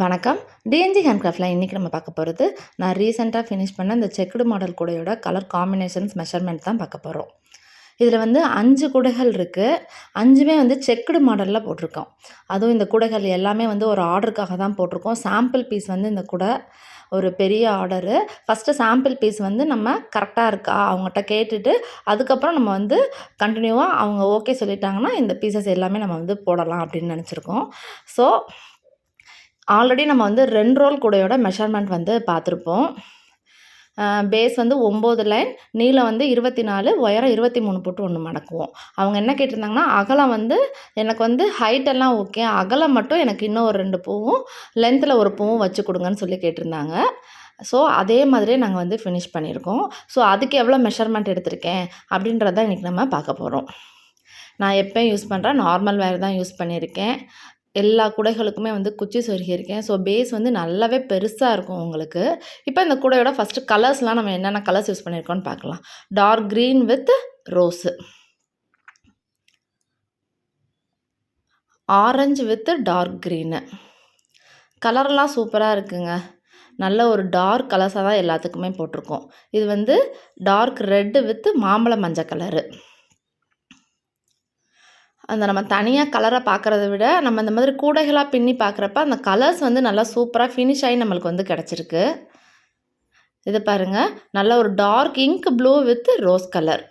வணக்கம். டிஎன்ஜி ஹேண்ட்கிராஃப்டில் இன்றைக்கி நம்ம பார்க்க போகிறது நான் ரீசெண்டாக ஃபினிஷ் பண்ண இந்த செக்குடு மாடல் கூடையோட கலர் காம்பினேஷன்ஸ் மெஷர்மெண்ட் தான் பார்க்க போகிறோம் இதில் வந்து அஞ்சு குடைகள் இருக்குது அஞ்சுமே வந்து செக்குடு மாடலில் போட்டிருக்கோம். அதுவும் இந்த குடைகள் எல்லாமே வந்து ஒரு ஆர்டருக்காக தான் போட்டிருக்கோம். சாம்பிள் பீஸ் வந்து இந்த குடை ஒரு பெரிய ஆர்டரு ஃபஸ்ட்டு சாம்பிள் பீஸ் வந்து நம்ம கரெக்டாக இருக்கா? அவங்ககிட்ட கேட்டுட்டு அதுக்கப்புறம் நம்ம வந்து கண்டினியூவாக அவங்க ஓகே சொல்லிட்டாங்கன்னா இந்த பீசஸ் எல்லாமே நம்ம வந்து போடலாம் அப்படின்னு நினச்சிருக்கோம். ஸோ ஆல்ரெடி நம்ம வந்து ரெண்டு ரோல் கூடையோட மெஷர்மெண்ட் வந்து பார்த்துருப்போம். பேஸ் வந்து ஒம்பது லைன் நீளம் வந்து இருபத்தி நாலு உயரம் இருபத்தி மூணு போட்டு ஒன்று மடக்குவோம். அவங்க என்ன கேட்டிருந்தாங்கன்னா அகலம் வந்து எனக்கு வந்து ஹைட்டெல்லாம் ஓகே அகலம் மட்டும் எனக்கு இன்னும் ஒரு ரெண்டு பூவும் லென்த்தில் ஒரு பூவும் வச்சு கொடுங்கன்னு சொல்லி கேட்டிருந்தாங்க. ஸோ அதே மாதிரியே நாங்கள் வந்து ஃபினிஷ் பண்ணியிருக்கோம். ஸோ அதுக்கு எவ்வளோ மெஷர்மெண்ட் எடுத்திருக்கேன் அப்படின்றத இன்றைக்கி நம்ம பார்க்க போகிறோம் நான் எப்போயும் யூஸ் பண்ணுறேன் நார்மல் வேர் தான் யூஸ் பண்ணியிருக்கேன். எல்லா குடைகளுக்குமே வந்து குச்சி சொருகியிருக்கேன். ஸோ பேஸ் வந்து நல்லாவே பெருசாக இருக்கும் உங்களுக்கு. இப்போ இந்த குடையோட ஃபஸ்ட்டு கலர்ஸ்லாம் நம்ம என்னென்ன கலர்ஸ் யூஸ் பண்ணியிருக்கோம்னு பார்க்கலாம். Dark green with rose orange with dark green கலர்லாம் சூப்பராக இருக்குங்க. நல்ல ஒரு டார்க் கலர்ஸாக தான் எல்லாத்துக்குமே போட்டிருக்கோம். இது வந்து டார்க் ரெட்டு வித் மாம்பழ மஞ்சள் கலரு அந்த நம்ம தனியாக கலரை பார்க்குறத விட நம்ம இந்த மாதிரி கூடைகளாக பின்னி பார்க்குறப்ப அந்த கலர்ஸ் வந்து நல்லா சூப்பராக ஃபினிஷ் ஆகி நம்மளுக்கு வந்து கிடச்சிருக்கு. இது பாருங்கள் நல்ல ஒரு dark ink blue with rose colour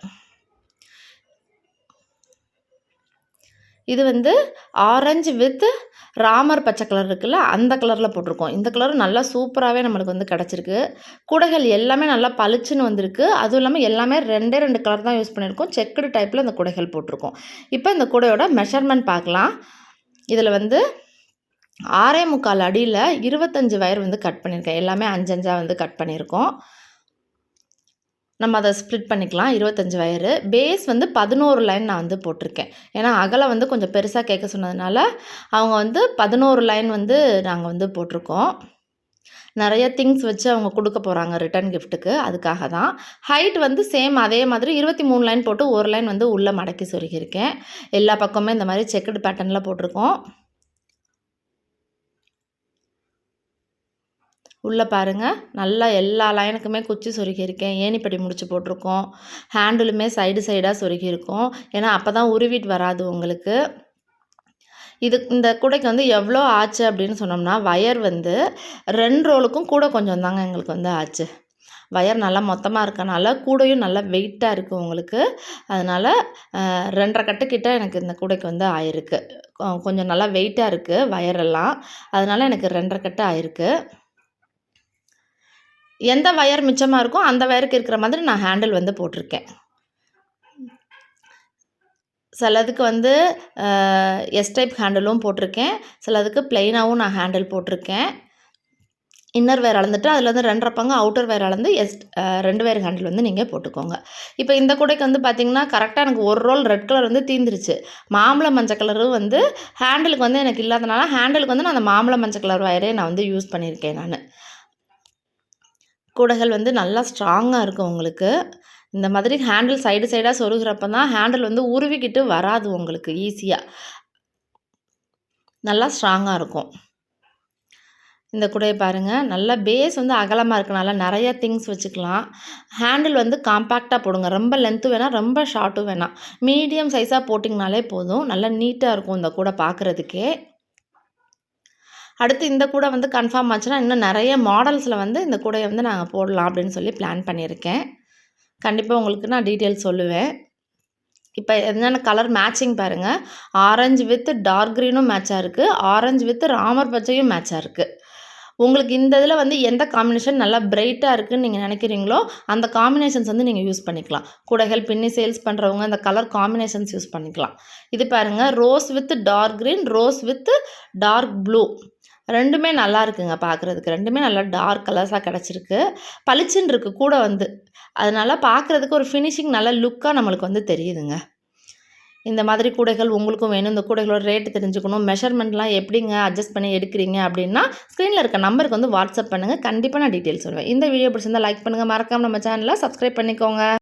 இது வந்து ஆரஞ்சு வித் ராமர் பச்சை கலர் இருக்குல்ல அந்த கலரில் போட்டிருக்கோம். இந்த கலரும் நல்லா சூப்பராகவே நம்மளுக்கு வந்து கிடச்சிருக்கு. குடைகள் எல்லாமே நல்லா பளிச்சுன்னு வந்திருக்கு. அதுவும் இல்லாமல் எல்லாமே ரெண்டே ரெண்டு கலர் தான் யூஸ் பண்ணியிருக்கோம். செக்குடு டைப்பில் இந்த குடைகள் போட்டிருக்கோம். இப்போ இந்த குடையோட மெஷர்மெண்ட் பார்க்கலாம். இதில் வந்து ஆறே முக்கால் அடியில் இருபத்தஞ்சி வயர் வந்து கட் பண்ணியிருக்கேன். எல்லாமே அஞ்சஞ்சாக வந்து கட் பண்ணியிருக்கோம். நம்ம அதை ஸ்ப்ளிட் பண்ணிக்கலாம். இருபத்தஞ்சி வயரு பேஸ் வந்து பதினோரு லைன் நான் வந்து போட்டிருக்கேன். ஏன்னா அகலம் வந்து கொஞ்சம் பெருசாக கேட்க சொன்னதுனால அவங்க வந்து பதினோரு லைன் வந்து நாங்கள் வந்து போட்டிருக்கோம். நிறைய திங்ஸ் வச்சு அவங்க கொடுக்க போகிறாங்க ரிட்டர்ன் கிஃப்ட்டுக்கு அதுக்காக தான். ஹைட் வந்து சேம் அதே மாதிரி இருபத்தி மூணு லைன் போட்டு ஒரு லைன் வந்து உள்ளே மடக்கி சொருகியிருக்கேன். எல்லா பக்கமே இந்த மாதிரி செக்குடு பேட்டர்னில் போட்டிருக்கோம். உள்ளே பாருங்கள் நல்லா எல்லா லைனுக்குமே குச்சி சொருகியிருக்கேன் ஏணிப்படி முடிச்சு போட்டிருக்கோம். ஹேண்டிலுமே சைடு சைடாக சொருகியிருக்கோம் ஏன்னா அப்போ தான் உருவிட்டு வராது உங்களுக்கு. இது இந்த கூடைக்கு வந்து எவ்வளோ ஆச்சு அப்படின்னு சொன்னோம்னா வயர் வந்து ரெண்டு ரோலுக்கும் கூட கொஞ்சம் தாங்க எங்களுக்கு வந்து ஆச்சு. வயர் நல்லா மொத்தமாக இருக்கனால கூடையும் நல்லா வெயிட்டாக இருக்குது உங்களுக்கு. அதனால் ரெண்டரை கட்டுக்கிட்ட எனக்கு இந்த கூடைக்கு வந்து ஆயிருக்கு. கொஞ்சம் நல்லா வெயிட்டாக இருக்குது வயரெல்லாம் அதனால் எனக்கு ரெண்டரை கட்டு ஆயிருக்கு. எந்த வயர் மிச்சமாக இருக்கோ அந்த வயருக்கு இருக்கிற மாதிரி நான் ஹேண்டில் வந்து போட்டிருக்கேன். சிலதுக்கு வந்து எஸ் டைப் ஹேண்டிலும் போட்டிருக்கேன். சிலதுக்கு ப்ளைனாகவும் நான் ஹேண்டில் போட்டிருக்கேன். இன்னர் வேர் அளந்துட்டு அதில் வந்து ரெண்டரை பங்கு அவுட்டர் வேர் அளந்து எஸ் ரெண்டு வேர் ஹேண்டில் வந்து நீங்கள் போட்டுக்கோங்க. இப்போ இந்த கூடைக்கு வந்து பார்த்திங்கன்னா கரெக்டாக எனக்கு ஒரு ரோல் ரெட் கலர் வந்து தீந்துருச்சு. மாம்பழ மஞ்சள் கலரும் வந்து ஹேண்டிலுக்கு வந்து எனக்கு இல்லாதனால ஹேண்டிலுக்கு வந்து நான் அந்த மாம்பழ மஞ்சள் கலர் வயரே நான் வந்து யூஸ் பண்ணியிருக்கேன் நான். கூடைகள் வந்து நல்லா ஸ்ட்ராங்காக இருக்கும் உங்களுக்கு. இந்த மாதிரி ஹேண்டில் சைடு சைடாக சொருகிறப்ப தான் ஹேண்டில் வந்து உருவிக்கிட்டு வராது உங்களுக்கு ஈஸியாக நல்லா ஸ்ட்ராங்காக இருக்கும். இந்த குடையை பாருங்கள் நல்லா பேஸ் வந்து அகலமாக இருக்கனால நிறைய திங்ஸ் வச்சுக்கலாம். ஹேண்டில் வந்து காம்பேக்டாக போடுங்க. ரொம்ப லென்த்து வேணாம் ரொம்ப ஷார்ட்டும் வேணாம் மீடியம் சைஸாக போட்டிங்கனாலே போதும். நல்லா நீட்டாக இருக்கும் இந்த கூடை பார்க்குறதுக்கே. அடுத்து இந்த கூடை வந்து கன்ஃபார்ம் ஆச்சுன்னா இன்னும் நிறைய மாடல்ஸில் வந்து இந்த கூடையை வந்து நாங்கள் போடலாம் அப்படின்னு சொல்லி பிளான் பண்ணியிருக்கேன். கண்டிப்பாக உங்களுக்கு நான் டீட்டெயில்ஸ் சொல்லுவேன். இப்போ என்னென்ன கலர் மேட்சிங் பாருங்கள் ஆரஞ்சு வித் டார்க் க்ரீனும் மேட்சாக இருக்குது ஆரஞ்சு வித் ராமர் பச்சையும் மேட்சாக இருக்குது உங்களுக்கு இந்த இதில் வந்து எந்த காம்பினேஷன் நல்லா பிரைட்டாக இருக்குதுன்னு நீங்கள் நினைக்கிறீங்களோ அந்த காம்பினேஷன்ஸ் வந்து நீங்கள் யூஸ் பண்ணிக்கலாம். கூடைகள் பின்னி சேல்ஸ் பண்ணுறவங்க அந்த கலர் காம்பினேஷன்ஸ் யூஸ் பண்ணிக்கலாம். இது பாருங்கள் rose with dark green rose with dark blue ரெண்டுமே நல்லா இருக்குங்க பார்க்குறதுக்கு ரெண்டுமே நல்லா டார்க் கலர்ஸாக கிடச்சிருக்கு. பளிச்சுன்னு இருக்குது கூட வந்து. அதனால் பார்க்குறதுக்கு ஒரு ஃபினிஷிங் நல்ல லுக்காக நம்மளுக்கு வந்து தெரியுதுங்க. இந்த மாதிரி கூடைகள் உங்களுக்கும் வேணும். இந்த கூடைகளோட ரேட்டு தெரிஞ்சுக்கணும். மெஷர்மெண்ட்லாம் எப்படிங்க அட்ஜஸ்ட் பண்ணி எடுக்கிறீங்க அப்படின்னா ஸ்க்ரீனில் இருக்க நம்பருக்கு வந்து வாட்ஸ்அப் பண்ணுங்கள் கண்டிப்பாக நான் டீட்டெயில்ஸ் சொல்லுவேன் இந்த வீடியோ பிடிச்சிருந்தால் லைக் பண்ணுங்கள் மறக்காமல் நம்ம சேனலை சப்ஸ்கிரைப் பண்ணிக்கோங்க.